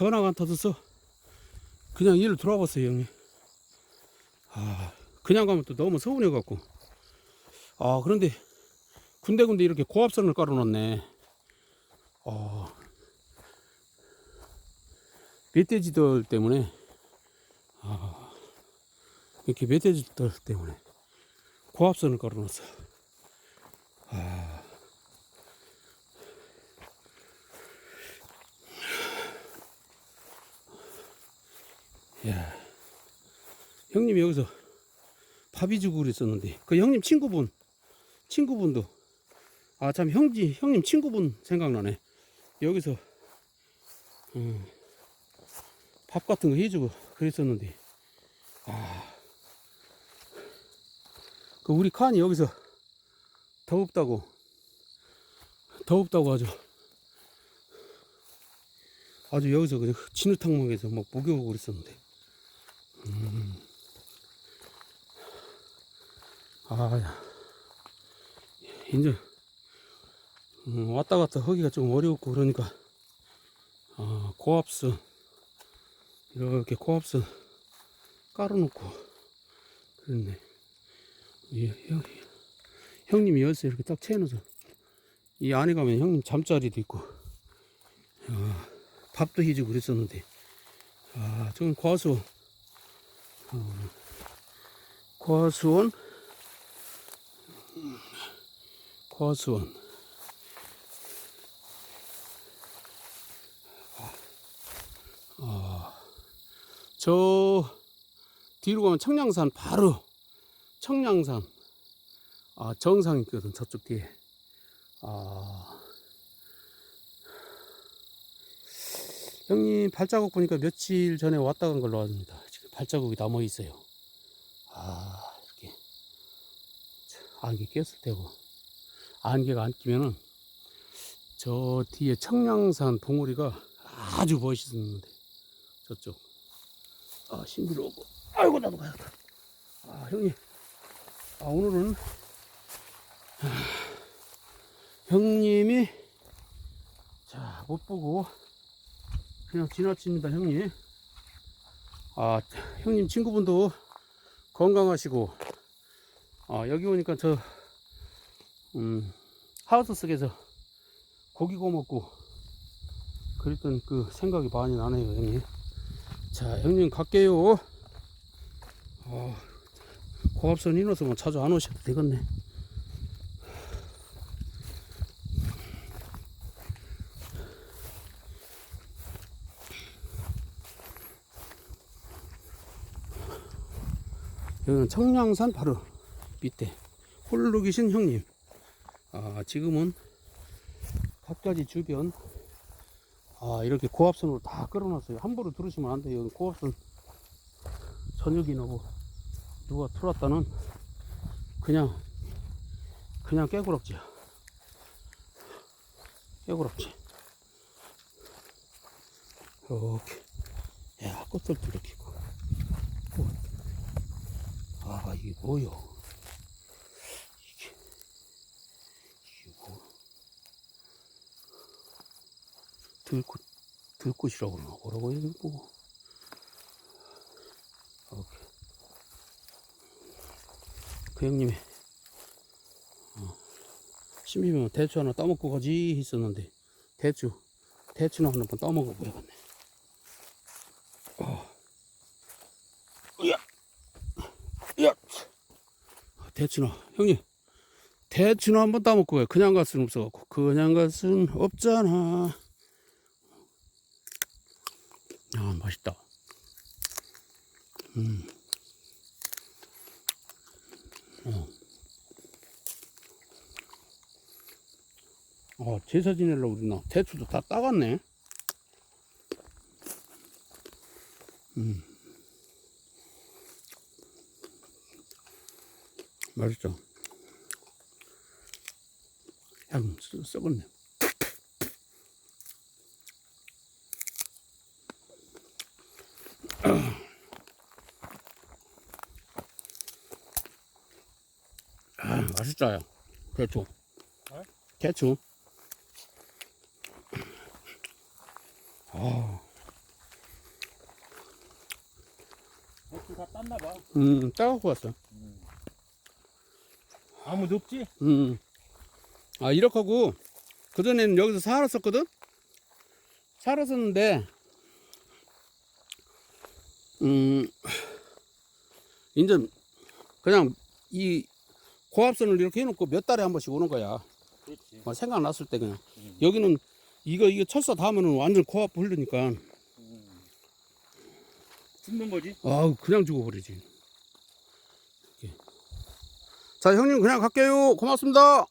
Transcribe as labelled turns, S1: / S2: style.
S1: 전화가 안 터졌어. 그냥 일로 들어와 봤어요, 형님. 아, 그냥 가면 또 너무 서운해갖고. 아, 그런데 군데군데 이렇게 고압선을 깔아놨네. 어, 멧돼지들 때문에, 아, 이렇게 멧돼지들 때문에 고압선을 깔아놨어. 아. 야, 형님이 여기서 밥이 주고 그랬었는데, 그 형님 친구분, 친구분도, 아, 참, 형지, 형님 친구분 생각나네. 여기서, 음, 밥 같은 거 해주고 그랬었는데, 아, 그 우리 칸이 여기서 더웁다고, 더웁다고 아주, 아주 여기서 그냥 진흙탕목에서 막 목욕하고 그랬었는데, 아, 이제 음, 왔다 갔다 하기가 좀 어려웠고 그러니까 아, 고압선 이렇게 고압선 깔아놓고 그랬네. 이 형, 형님이 열쇠 이렇게 딱 채워놔서 이 안에 가면 형님 잠자리도 있고 아, 밥도 해주고 그랬었는데 아, 저건 과수원 어, 과수원. 과수원. 아, 저 뒤로 가면 청량산 바로 청량산. 아, 정상이 있거든 저쪽 뒤에. 아, 형님 발자국 보니까 며칠 전에 왔다 간 걸로 지금 발자국이 남아 있어요. 아 이렇게 안개 꼈을 테고. 안개가 안 끼면은 저 뒤에 청량산 봉우리가 아주 멋있었는데 저쪽. 아 신비로우고. 아이고 나도 가야겠다 아 형님. 아 오늘은 아, 형님이 자 못 보고 그냥 지나칩니다 형님 아 형님 친구분도 건강하시고 아 여기 오니까 저 음, 하우스 속에서 고기 구워 먹고 그랬던 그 생각이 많이 나네요, 형님. 자, 형님 갈게요. 어, 고압선 인호성은 자주 안 오셔도 되겠네. 여기는 청량산 바로 밑에 홀로 계신 형님. 아, 지금은 각가지 주변 아 이렇게 고압선으로 다 끌어놨어요. 함부로 들으시면 안 돼요. 고압선 저녁이 나고 누가 틀었다는 그냥 그냥 깨구락지야 깨구락지. 이렇게. 야 꽃들도 이렇게 있고 꽃. 아 이게 뭐요 이게 이게 뭐 들꽃, 들꽃이라고 그러나, 뭐라고 해야 되나, 뭐. 그 형님이, 어, 심히면 대추 하나 따먹고 가지 했었는데, 대추, 대추나 한번 따먹어 보야겠네. 어. 으야! 으야! 대추나, 형님, 대추나 한번 따먹고 가요. 그냥 갈 수는 없어갖고. 그냥 갈 수는 없잖아. 아, 맛있다. 음. 어. 어, 제사 지내려고 그러나. 대추도 다 따갔네. 음. 맛있죠? 향 썩었네. 아, 맛있어요. 대추. 대추. 아.
S2: 대추 다 땄나 봐.
S1: 음, 따갖고 왔어.
S2: 아무도 없지?
S1: 음. 아, 이렇게 하고, 그전에는 여기서 살았었거든? 살았었는데, 음, 이제, 그냥 이 고압선을 이렇게 해놓고 몇 달에 한 번씩 오는 거야.
S2: 그렇지.
S1: 뭐 생각났을 때 그냥.
S2: 음.
S1: 여기는, 이거, 이거 철사 닿으면은 완전 고압 흐르니까,
S2: 죽는 거지?
S1: 아우, 그냥 죽어버리지. 자, 형님 그냥 갈게요. 고맙습니다.